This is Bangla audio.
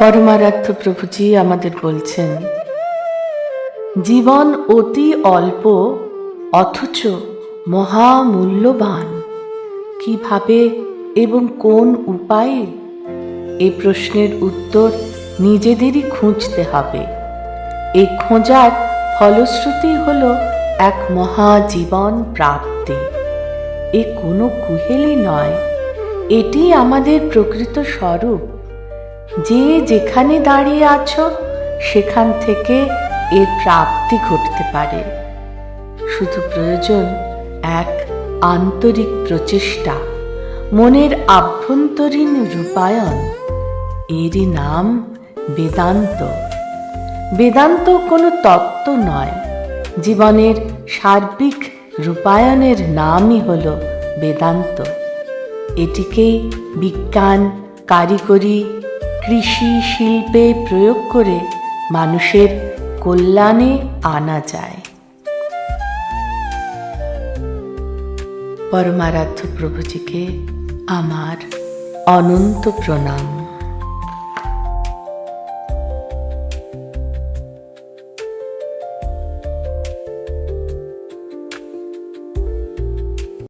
পরমারাধ্য প্রভুজি আমাদের বলছেন, জীবন অতি অল্প, অথচ মহামূল্যবান। কীভাবে এবং কোন উপায়ে? এ প্রশ্নের উত্তর নিজেদেরই খুঁজতে হবে। এই খোঁজার ফলশ্রুতি হল এক মহাজীবন প্রাপ্তি। এ কোনো কুহেলি নয়। এটি আমাদের প্রকৃত স্বরূপ। যে যেখানে দাঁড়িয়ে আছো, সেখান থেকে এর প্রাপ্তি ঘটতে পারে। শুধু প্রয়োজন এক আন্তরিক প্রচেষ্টা, মনের আভ্যন্তরীণ রূপায়ণ। এরই নাম বেদান্ত। বেদান্ত কোনো তত্ত্ব নয়, জীবনের সার্বিক রূপায়ণের নামই হল বেদান্ত। এটিকেই বিজ্ঞান কারিগরি কৃষি শিল্পে প্রয়োগ করে মানুষের কল্যাণে আনা যায়। পরমারাধ্য প্রভুজিকে আমার অনন্ত প্রণাম।